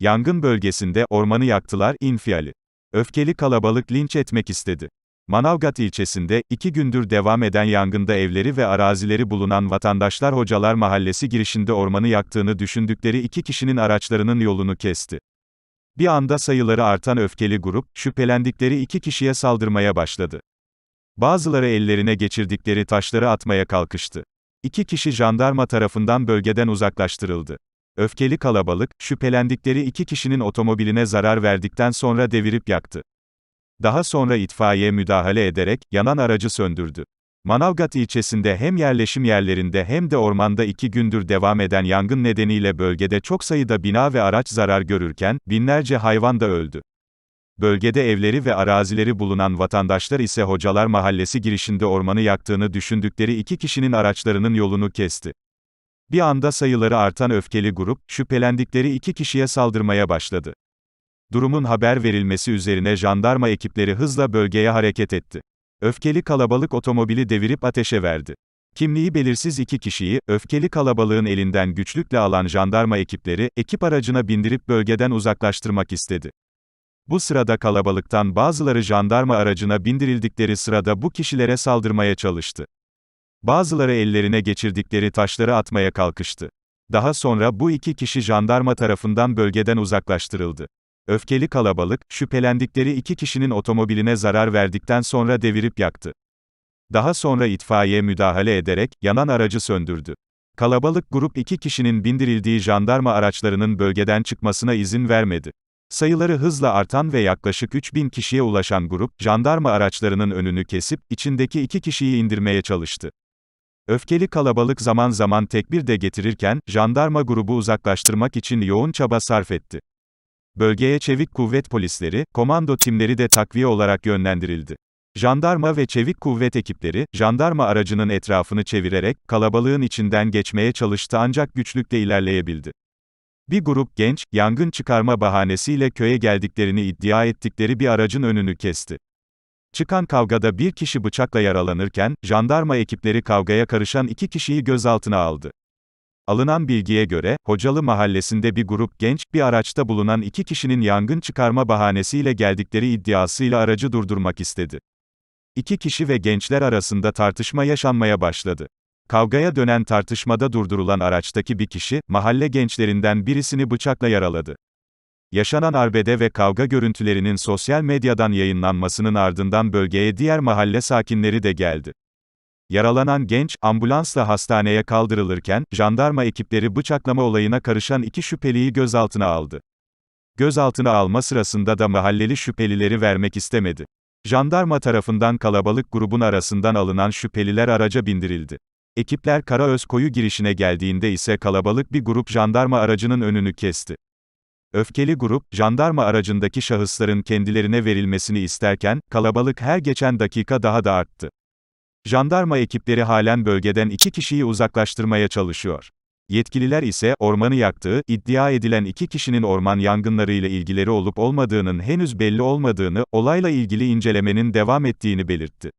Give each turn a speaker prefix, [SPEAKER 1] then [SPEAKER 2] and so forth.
[SPEAKER 1] Yangın bölgesinde ormanı yaktılar infiali. Öfkeli kalabalık linç etmek istedi. Manavgat ilçesinde, iki gündür devam eden yangında evleri ve arazileri bulunan vatandaşlar Hocalar Mahallesi girişinde ormanı yaktığını düşündükleri iki kişinin araçlarının yolunu kesti. Bir anda sayıları artan öfkeli grup, şüphelendikleri iki kişiye saldırmaya başladı. Bazıları ellerine geçirdikleri taşları atmaya kalkıştı. İki kişi jandarma tarafından bölgeden uzaklaştırıldı. Öfkeli kalabalık, şüphelendikleri iki kişinin otomobiline zarar verdikten sonra devirip yaktı. Daha sonra itfaiye müdahale ederek, yanan aracı söndürdü. Manavgat ilçesinde hem yerleşim yerlerinde hem de ormanda iki gündür devam eden yangın nedeniyle bölgede çok sayıda bina ve araç zarar görürken, binlerce hayvan da öldü. Bölgede evleri ve arazileri bulunan vatandaşlar ise Hocalar Mahallesi girişinde ormanı yaktığını düşündükleri iki kişinin araçlarının yolunu kesti. Bir anda sayıları artan öfkeli grup, şüphelendikleri iki kişiye saldırmaya başladı. Durumun haber verilmesi üzerine jandarma ekipleri hızla bölgeye hareket etti. Öfkeli kalabalık otomobili devirip ateşe verdi. Kimliği belirsiz iki kişiyi, öfkeli kalabalığın elinden güçlükle alan jandarma ekipleri, ekip aracına bindirip bölgeden uzaklaştırmak istedi. Bu sırada kalabalıktan bazıları jandarma aracına bindirildikleri sırada bu kişilere saldırmaya çalıştı. Bazıları ellerine geçirdikleri taşları atmaya kalkıştı. Daha sonra bu iki kişi jandarma tarafından bölgeden uzaklaştırıldı. Öfkeli kalabalık, şüphelendikleri iki kişinin otomobiline zarar verdikten sonra devirip yaktı. Daha sonra itfaiye müdahale ederek, yanan aracı söndürdü. Kalabalık grup iki kişinin bindirildiği jandarma araçlarının bölgeden çıkmasına izin vermedi. Sayıları hızla artan ve yaklaşık 3000 kişiye ulaşan grup, jandarma araçlarının önünü kesip, içindeki iki kişiyi indirmeye çalıştı. Öfkeli kalabalık zaman zaman tekbir de getirirken, jandarma grubu uzaklaştırmak için yoğun çaba sarf etti. Bölgeye çevik kuvvet polisleri, komando timleri de takviye olarak yönlendirildi. Jandarma ve çevik kuvvet ekipleri, jandarma aracının etrafını çevirerek, kalabalığın içinden geçmeye çalıştı ancak güçlükle ilerleyebildi. Bir grup genç, yangın çıkarma bahanesiyle köye geldiklerini iddia ettikleri bir aracın önünü kesti. Çıkan kavgada bir kişi bıçakla yaralanırken, jandarma ekipleri kavgaya karışan iki kişiyi gözaltına aldı. Alınan bilgiye göre, Hocalı mahallesinde bir grup genç, bir araçta bulunan iki kişinin yangın çıkarma bahanesiyle geldikleri iddiasıyla aracı durdurmak istedi. İki kişi ve gençler arasında tartışma yaşanmaya başladı. Kavgaya dönen tartışmada durdurulan araçtaki bir kişi, mahalle gençlerinden birisini bıçakla yaraladı. Yaşanan arbede ve kavga görüntülerinin sosyal medyadan yayınlanmasının ardından bölgeye diğer mahalle sakinleri de geldi. Yaralanan genç, ambulansla hastaneye kaldırılırken, jandarma ekipleri bıçaklama olayına karışan iki şüpheliyi gözaltına aldı. Gözaltına alma sırasında da mahalleli şüphelileri vermek istemedi. Jandarma tarafından kalabalık grubun arasından alınan şüpheliler araca bindirildi. Ekipler Karaözkoyu girişine geldiğinde ise kalabalık bir grup jandarma aracının önünü kesti. Öfkeli grup, jandarma aracındaki şahısların kendilerine verilmesini isterken, kalabalık her geçen dakika daha da arttı. Jandarma ekipleri halen bölgeden iki kişiyi uzaklaştırmaya çalışıyor. Yetkililer ise, ormanı yaktığı, iddia edilen iki kişinin orman yangınlarıyla ilgileri olup olmadığının henüz belli olmadığını, olayla ilgili incelemenin devam ettiğini belirtti.